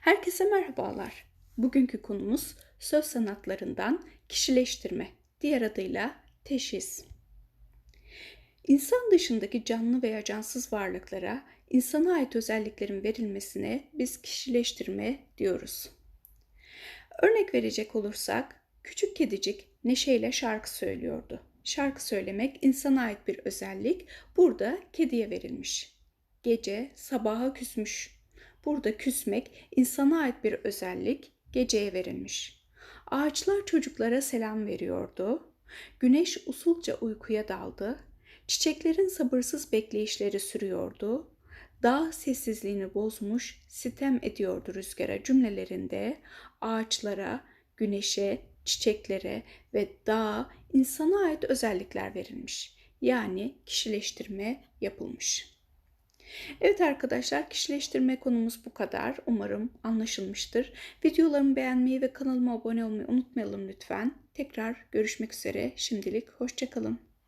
Herkese merhabalar. Bugünkü konumuz söz sanatlarından kişileştirme, diğer adıyla teşhis. İnsan dışındaki canlı veya cansız varlıklara insana ait özelliklerin verilmesine biz kişileştirme diyoruz. Örnek verecek olursak, küçük kedicik neşeyle şarkı söylüyordu. Şarkı söylemek insana ait bir özellik, burada kediye verilmiş. Gece sabaha küsmüş Burada küsmek insana ait bir özellik, geceye verilmiş. Ağaçlar çocuklara selam veriyordu. Güneş usulca uykuya daldı. Çiçeklerin sabırsız bekleyişleri sürüyordu. Dağ sessizliğini bozmuş, sitem ediyordu rüzgara cümlelerinde ağaçlara, güneşe, çiçeklere ve dağa insana ait özellikler verilmiş. Yani kişileştirme yapılmış. Evet arkadaşlar kişileştirme konumuz bu kadar. Umarım anlaşılmıştır. Videolarımı beğenmeyi ve kanalıma abone olmayı unutmayalım lütfen. Tekrar görüşmek üzere. Şimdilik hoşçakalın.